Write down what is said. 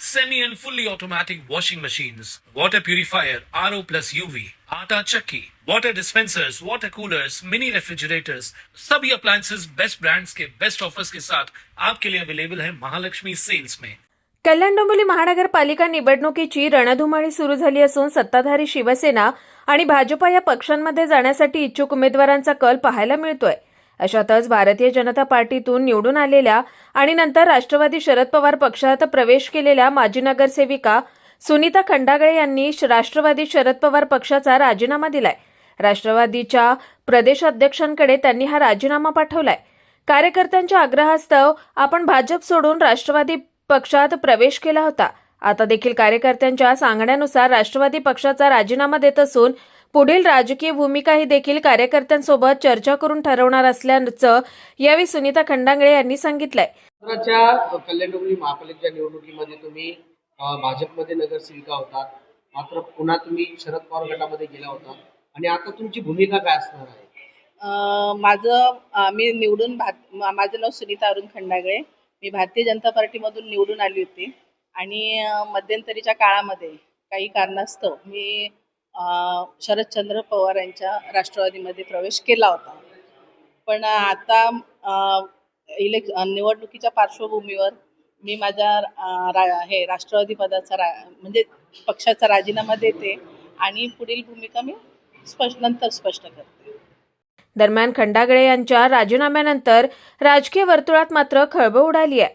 semi and fully automatic washing machines, water purifier, RO plus UV, आटा चक्की, water dispensers, water coolers, mini refrigerators, सभी appliances best brands के best offers के साथ आपके लिए अवेलेबल है महालक्ष्मी सेल्स में कल्याण डोंबिवली महानगरपालिका निवडणुकीची रणधुमाळी सुरू झाली असून सत्ताधारी शिवसेना आणि भाजपा या पक्षांमध्ये जाण्यासाठी इच्छुक उमेदवारांचा कल पाहायला मिळतोय. अशातच भारतीय जनता पार्टीतून निवडून आलेल्या आणि नंतर राष्ट्रवादी शरद पवार पक्षात प्रवेश केलेल्या माजी नगरसेविका सुनीता खंडागळे यांनी श- राष्ट्रवादी शरद पवार पक्षाचा राजीनामा दिलाय. राष्ट्रवादीच्या प्रदेशाध्यक्षांकडे त्यांनी हा राजीनामा पाठवलाय. कार्यकर्त्यांच्या आग्रहास्तव आपण भाजप सोडून राष्ट्रवादी पक्षात प्रवेश केला होता. आता देखील कार्यकर्त्यांच्या सांगण्यानुसार राष्ट्रवादी पक्षाचा राजीनामा देत असून पुढील राजकीय भूमिका ही देखील कार्यकर्त्यांसोबत चर्चा करून ठरवणार असल्याचं यावेळी सुनीता खंडांगळे यांनी सांगितलंय. केंद्राच्या कल्याण डोंबिवली महापालिकेच्या निवडणुकीमध्ये तुम्ही भाजपमध्ये नगरसेविका होतात. मात्र पुन्हा तुम्ही शरद पवार गटामध्ये गेला होता. आणि आता तुमची भूमिका काय असणार आहे? अं, माझं मी निवडून भात माझं नाव सुनीता अरुण खंडागळे. मी भारतीय जनता पार्टीमधून निवडून आली होती. आणि मध्यंतरीच्या काळामध्ये काही कारणास्तव मी शरदचंद्र पवार यांच्या राष्ट्रवादीमध्ये प्रवेश केला होता. पण आता इलेक् निवडणुकीच्या पार्श्वभूमीवर मी माझ्या रा हे राष्ट्रवादी पदाचा रा म्हणजे पक्षाचा राजीनामा देते आणि पुढील भूमिका मी स्पष्ट नंतर स्पष्ट करते. दरम्यान खंडागळे यांच्या राजीनाम्यानंतर राजकीय वर्तुळात मात्र खळबळ उडाली आहे.